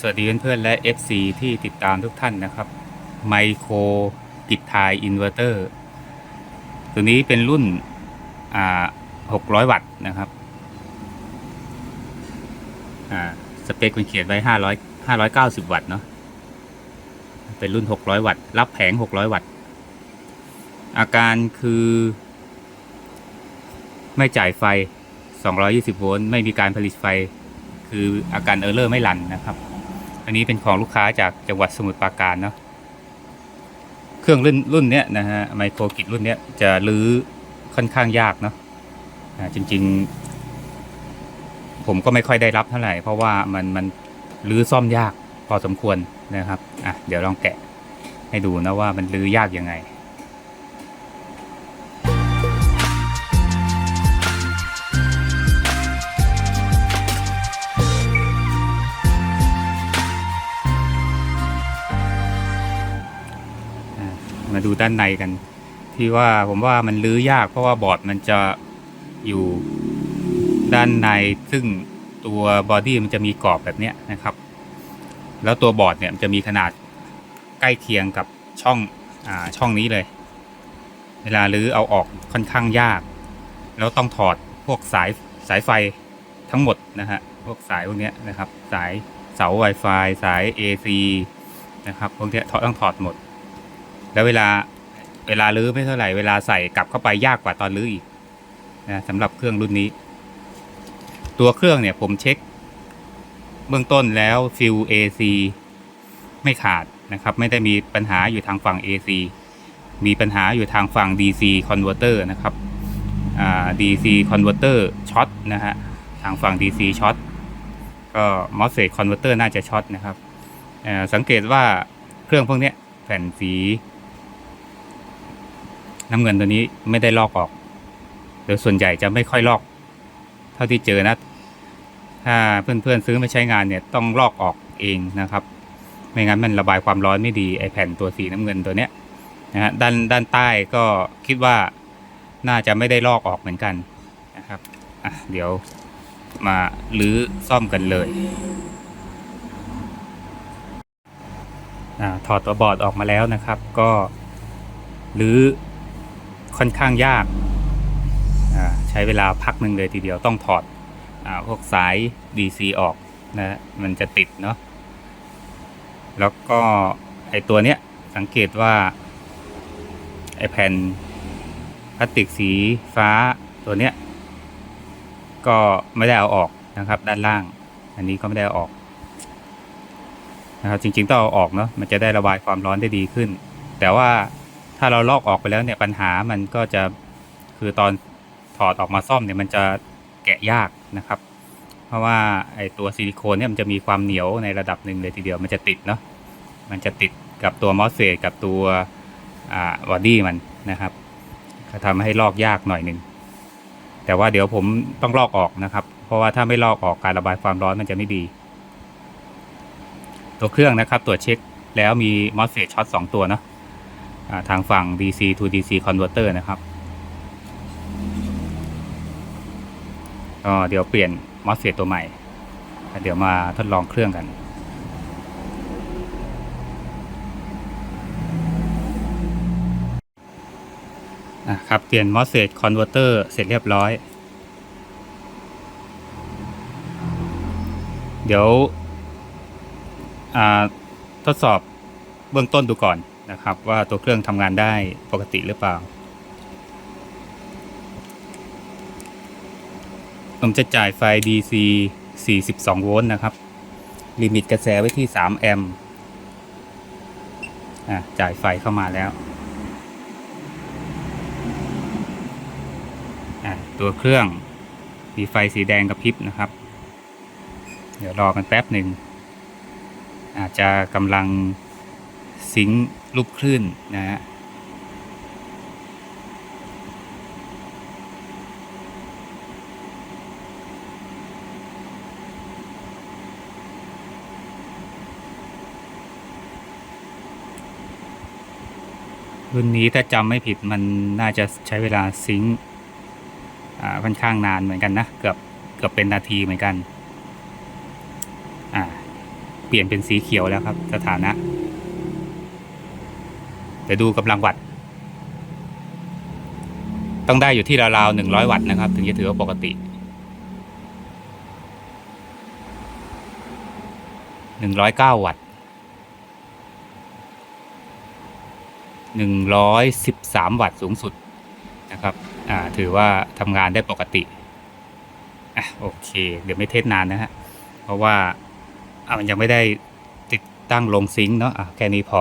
สวัสดีเพื่อนๆและ FC ที่ติดตามทุกท่านนะครับไมโครกิดทายอินเวอร์เตอร์ตัวนี้เป็นรุ่นอ่า600 วัตต์นะครับอ่าสเปคมันเขียนไว้ 500 590 วัตต์เนาะเป็นรุ่น 600 วัตต์รับแผง 600 วัตต์ อาการคือ ไม่จ่ายไฟ 220 โวลต์ไม่มีการผลิตไฟคืออาการเออร์เลอร์ไม่รันนะครับ อันนี้เป็นของลูกค้าจากจังหวัดสมุทรปราการเนาะเครื่องรุ่นรุ่นเนี้ยนะฮะไมโครกิจรุ่นเนี้ยจะรื้อค่อนข้างยากเนาะะจริง ๆ ผมก็ไม่ค่อยได้รับเท่าไหร่ เพราะว่ามันมันรื้อซ่อมยากพอสมควรนะครับอะเดี๋ยวลองแกะให้ดูนะว่ามันรื้อยากยังไง มาดูด้านในกัน ที่ว่าผมว่ามันลื้อยากเพราะว่าบอร์ดมันจะอยู่ด้านในซึ่งตัวบอดี้มันจะมีกรอบแบบนี้นะครับ แล้วตัวบอร์ดเนี่ยมันจะมีขนาดใกล้เคียงกับช่องอ่าช่องนี้เลย เวลาลื้อเอาออกค่อนข้างยาก แล้วต้องถอดพวกสายสายไฟทั้งหมดนะฮะพวกสายพวกเนี้ยนะครับ สายเสา Wi-Fi สาย AC นะครับพวกเนี้ยถอดต้องถอดหมด แล้วเวลาเวลาลื้อไม่เท่าไหร่เวลาใส่กลับเข้าไปยากกว่าตอนลื้ออีกนะสำหรับเครื่องรุ่นนี้ ตัวเครื่องเนี่ยผมเช็ค เบื้องต้นแล้วฟิล AC ไม่ขาดนะครับ ไม่ได้มีปัญหาอยู่ทางฝั่ง AC มีปัญหาอยู่ทางฝั่ง DC converter นะครับอ่า DC converter ช็อตนะฮะทางฝั่ง DC ช็อตก็ MOSFET converter น่าจะช็อตนะครับสังเกตว่าเครื่องพวกนี้แผ่นสี น้ำเงินตัวนี้ไม่ได้ลอกออกโดยส่วนใหญ่จะไม่ค่อยลอก เท่าที่เจอนะ ถ้าเพื่อนๆซื้อไมาใช้งานเนี่ยต้องลอกออกเองนะครับ ไม่งั้นมันระบายความร้อนไม่ดีไอแผ่นตัวสีน้ำเงินตัวเนี้ยนะฮะด้านด้านใต้ก็คิดว่าน่าจะไม่ได้ลอกออกเหมือนกันนะครับอะเดี๋ยวมาลื้อซ่อมกันเลยอาถอดตัวบอร์ดออกมาแล้วนะครับ ก็ลื้อ ค่อนข้างยากอ่าใช้เวลาพักหนึ่งเลยทีเดียวต้องถอดอาพวกสาย DC ออกนะมันจะติดเนาะแล้วก็ไอตัวเนี้ยสังเกตว่าไอแผ่นพลาสติกสีฟ้าตัวเนี้ยก็ไม่ได้เอาออกนะครับด้านล่าง อันนี้ก็ไม่ได้เอาออกนะครับจริงๆต้องเอาออกเนาะมันจะได้ระบายความร้อนได้ดีขึ้น แต่ว่า ถ้าเราลอกออกไปแล้วเนี่ยปัญหามันก็จะคือตอนถอดออกมาซ่อมเนี่ยมันจะแกะยากนะครับ เพราะว่าไอตัวซิลิโคนเนี่ยมันจะมีความเหนียวในระดับหนึ่งเลยทีเดียวมันจะติดเนาะมันจะติดกับตัวมอสเฟตกับตัวอ่าบอดี้มันนะครับก็ทำให้ลอกยากหน่อยหนึ่งแต่ว่าเดี๋ยวผมต้องลอกออกนะครับ เพราะว่าถ้าไม่ลอกออกการระบายความร้อนมันจะไม่ดี ตัวเครื่องนะครับตรวจเช็คแล้วมี MOSFET ช็อต2ตัวเนาะ ทางฝั่ง DC to DC converter นะครับก็เดี๋ยวเปลี่ยน MOSFET ตัวใหม่ เดี๋ยวมาทดลองเครื่องกันนะครับเปลี่ยน MOSFET converter เสร็จเรียบร้อย เดี๋ยวทดสอบเบื้องต้นดูก่อน นะครับ ว่าตัวเครื่องทำงานได้ปกติหรือเปล่า ผมจะจ่ายไฟ DC 42 โวลต์นะครับ ลิมิตกระแสไว้ที่ 3 แอมป์อะจ่ายไฟเข้ามาแล้วอะตัวเครื่องมีไฟสีแดงกระพริบนะครับ เดี๋ยวรอกันแป๊บหนึ่งอาจจะกำลัง ซิงค์ลูกคลื่นนะฮะรุ่นนี้ถ้าจำไม่ผิดมันน่าจะใช้เวลาซิงค์ค่อนข้างนานเหมือนกันนะ เกือบเกือบเป็นนาทีเหมือนกันอ่าเปลี่ยนเป็นสีเขียวแล้วครับ สถานะ แต่ดูกำลังวัตต์ต้องได้อยู่ที่ราวๆหนึ่งร้อยวัตต์นะครับ ถึงจะถือว่าปกติหนึ่งร้อยเก้าวัตต์หนึ่งร้อยสิบสามวัตต์สูงสุดนะครับ อ่า ถือว่าทำงานได้ปกติ อะ โอเค เดี๋ยวไม่เทสนานนะฮะ เพราะว่า อะ มันยังไม่ได้ติดตั้งลงซิงค์เนาะ อะ แค่นี้พอ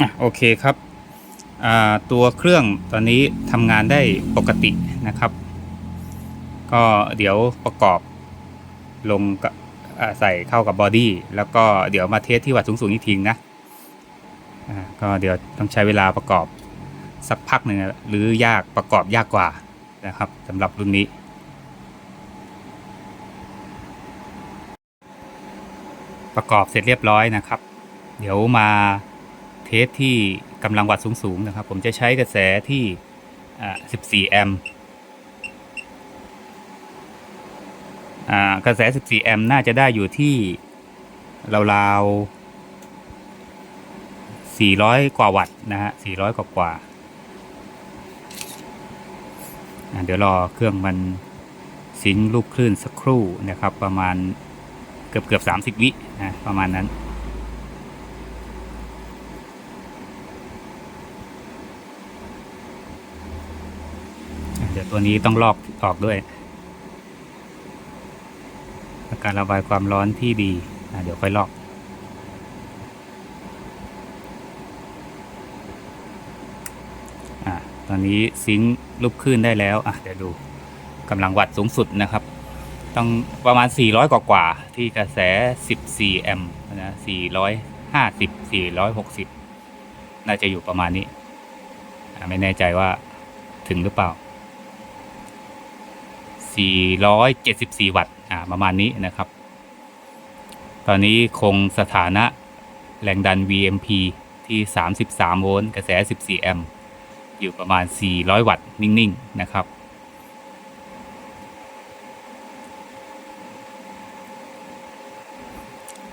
อะโอเคครับตัวเครื่องตอนนี้ทำงานได้ปกตินะครับ ก็เดี๋ยวประกอบลงกับใส่เข้ากับบอดี้แล้วก็เดี๋ยวมาเทสที่วัดสูงๆอีกทีนะอ่าก็เดี๋ยวต้องใช้เวลาประกอบสักพักหนึ่งหรือยากประกอบยากกว่านะครับสำหรับรุ่นนี้ประกอบเสร็จเรียบร้อยนะครับ เดี๋ยวมา สที่กำลังวัดสูงๆนะครับ ผมจะใช้กระแสที่ 14 แอมป์กระแส 14 แอมป์น่าจะได้อยู่ที่ราวๆ 400 กว่าวัตต์นะฮะ 400 กว่ากว่า เดี๋ยวรอเครื่องมันซิงค์ลูกคลื่นสักครู่นะครับ ประมาณเกือบเกือบ 30 วินะประมาณนั้น เดี๋ยว ตัวนี้ต้องลอกออกด้วย การระบายความร้อนที่ดี เดี๋ยวค่อยลอกอตอนนี้ซิงค์รูปคลื่นได้แล้วเดี๋ยวดูกำลังวัดสูงสุดนะครับ ต้องประมาณ 400 กว่ากว่าๆที่กระแส 14 แอมป์นะ450 460 น่าจะอยู่ประมาณนี้ ไม่แน่ใจว่าถึงหรือเปล่า 474 วัตต์อ่าประมาณนี้นะครับ ตอนนี้คงสถานะแรงดัน VMP ที่ 33 โวลต์กระแส 14 แอมป์อยู่ประมาณ 400 วัตต์นิ่ง ๆ นะครับ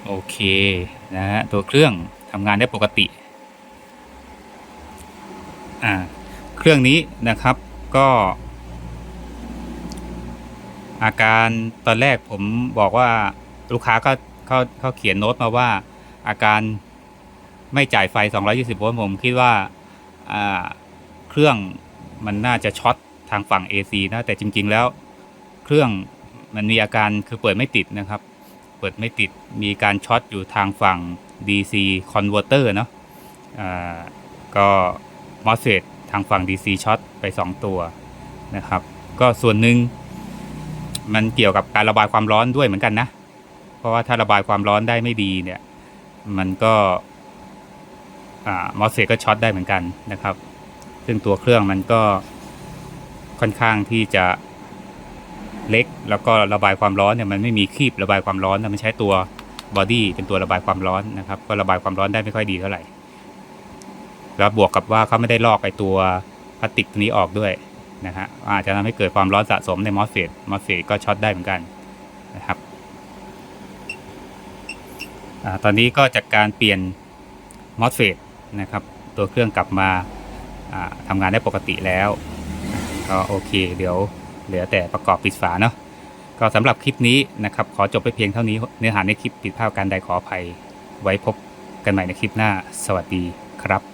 โอเค นะฮะ ตัวเครื่องทำงานได้ปกติ อ่า เครื่องนี้นะครับก็ อาการตอนแรกผมบอกว่าลูกค้าก็เขาเขาเขียนโน้ตมาว่า อาการไม่จ่ายไฟ 220 โวลต์ผมคิดว่าเครื่องมันน่าจะช็อตทางฝั่ง AC นะแต่จริง ๆ แล้วเครื่องมันมีอาการคือเปิดไม่ติดนะครับ เปิดไม่ติดมีการช็อตอยู่ทางฝั่ง DC converter เนาะอ่าก็ MOSFET ทางฝั่ง DC ช็อตไป 2 ตัวนะครับ ก็ส่วนหนึ่ง มันเกี่ยวกับการระบายความร้อนด้วยเหมือนกันนะ เพราะว่าถ้าระบายความร้อนได้ไม่ดีเนี่ย มันก็อ่ามอสเซก็ช็อตได้เหมือนกันนะครับ ซึ่งตัวเครื่องมันก็ค่อนข้างที่จะเล็ก แล้วก็ระบายความร้อนเนี่ยมันไม่มีคีบระบายความร้อนนะมันใช้ตัวบอดี้เป็นตัวระบายความร้อนนะครับ ก็ระบายความร้อนได้ไม่ค่อยดีเท่าไหร่ แล้วบวกกับว่าเขาไม่ได้ลอกไอตัวพลาสติกตัวนี้ออกด้วย นะฮะอาจจะทำให้เกิดความร้อนสะสมในมอสเฟตมอสเฟตก็ช็อตได้เหมือนกันนะครับอตอนนี้ก็จากการเปลี่ยนมอสเฟตนะครับตัวเครื่องกลับมาอ่าทำงานได้ปกติแล้ว ก็โอเค เดี๋ยวเหลือแต่ประกอบปิดฝาเนาะก็สำหรับคลิปนี้นะครับ ขอจบไปเพียงเท่านี้เนื้อหาในคลิปผิดพลาดการใดขออภัย ไว้พบกันใหม่ในคลิปหน้า สวัสดีครับ